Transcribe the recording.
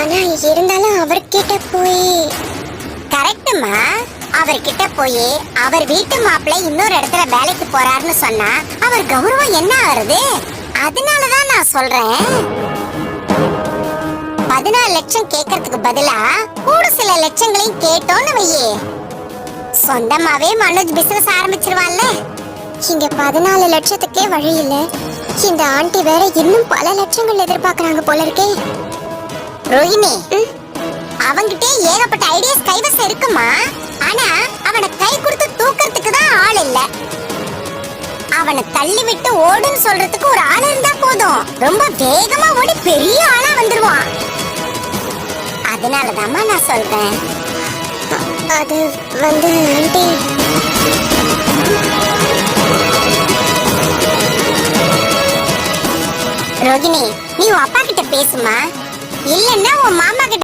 ஆனா இருந்தாலும் அவர்கிட்ட போய் கரெக்டுமா அவர்கிட்ட போய் அவர் வீட்டு மாப்பிள்ளை இன்னொரு இடத்துல வேலைக்கு போறாருன்னு சொன்னா அவர் கௌரவம் என்ன ஆறுது அதனாலதான் நான் சொல்றேன். பதினாலு லட்சம் கேட்கறதுக்கு பதிலா கூட சில லட்சங்களையும் கேட்டோன்னு வையே. சொந்தமாவே மனோஜ் பிசினஸ் ஆரம்பிச்சிருவான்ல. இங்க பதினாலு லட்சத்துக்கே வழி இல்ல. இந்த ஆண்டி வேற இன்னும் பல லட்சங்கள் எதிர்பார்க்கறாங்க போல இருக்கே. ரோஹிணி அவங்கிட்ட ஏகப்பட்ட ஐடியாஸ் கைவசம் இருக்குமா? ஆனா அவனை கை கொடுத்து தூக்கறதுக்கு தான் ஆள் இல்ல. அவனை தள்ளி விட்டு ஓடுன்னு சொல்றதுக்கு ஒரு ஆள் இருந்தா போதும். ரொம்ப வேகமா ஓடி பெரிய ஆளா வந்துருவான். அதனாலதாம்மா நான் சொல்றேன். அது வந்து ஆண்டி. ரோகிணி நீ உன் அப்பா கிட்ட பேசுமா? இல்லன்னா உன் மாமா கிட்ட